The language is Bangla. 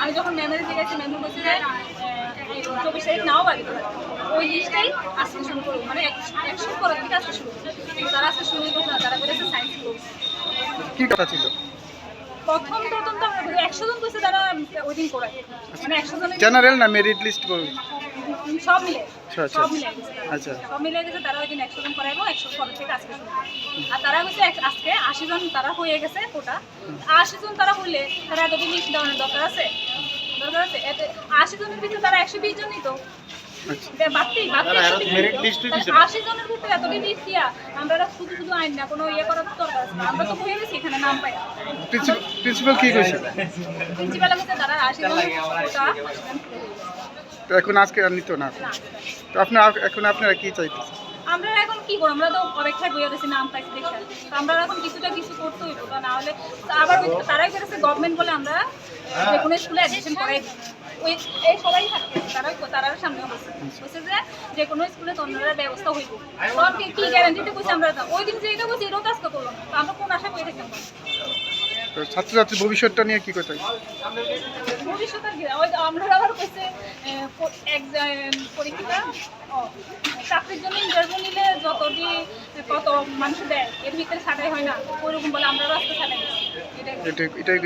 আমি যখন ম্যামের জিজ্ঞাসি ম্যাম বলছি যে চব্বিশ তারিখ নাও বাড়বে ওই লিস্টটাই আজকে শুরু করব মানে একশো পরের থেকে আজকে শুরু তারা আজকে শুরুই করছে না তারা করেছে সায়েন্স গ্রুপ কি কথা ছিল? প্রথম প্রথম তো আমরা বলি, একশো জন কইছে তারা ওই দিন করে মানে একশো জনের জেনারেল না মেরিট লিস্ট বলুন সব মিলে। আচ্ছা, আচ্ছা। সব মিলে গেছে। তারা। আচ্ছা। সব মিলে গেছে তারা ওই দিন একশো জন করাইবো একশো পরের থেকে আজকে আর তারা এক- আজকে আশি জন তারা হয়ে গেছে কোটা। আশি জন তারা হইলে তারা এতদিন লিস্ট দরকার আছে? দরকার আছে? এতে আশি জনের ভিতরে তারা একশো বিশ জনই তো। আচ্ছা আশি জনের এতদিন আমরা শুধু শুধু আইন না কোনো ইয়ে করার দরকার আমরা তো হয়ে গেছি এখানে নাম পাই প্রিন্সিপাল কি কইছে? প্রিন্সিপাল হচ্ছে তারা আশি জন এখন আজকে আর নিত না তো আপনার এখন আপনারা কি চাইতেছেন? আমরা এখন কি করব? আমরা তো অপেক্ষায় বইয়া দিয়েছি নাম পাইছি দেখে। তো আমরা এখন কিছুটা কিছু করতে হইব না হলে আবার তারাই করেছে গভর্নমেন্ট বলে আমরা যে কোনো স্কুলে অ্যাডমিশন। ওই এই সবাই থাকবে তারা তারার সামনে বলছে বলছে যে যে কোনো স্কুলে তন্দ্রার ব্যবস্থা হইব। তখন কি- গ্যারান্টিতে বলছে আমরা তা- ওই দিন যে এটা বলছি এটাও কাজ করলাম তো আমরা কোন আশায় বই থাকতাম তো ছাত্রছাত্রীর ভবিষ্যৎটা নিয়ে কি কথা ওই আমরা আবার কইছে আহ, প- এক পরীক্ষা চাকরির জন্য ইন্টারভিউ নিলে যতটি কত মানুষ দেয় এর ভিতরে ছাটাই হয় না। ওইরকম বলে আমরা রাস্তা ছাটাই এটাই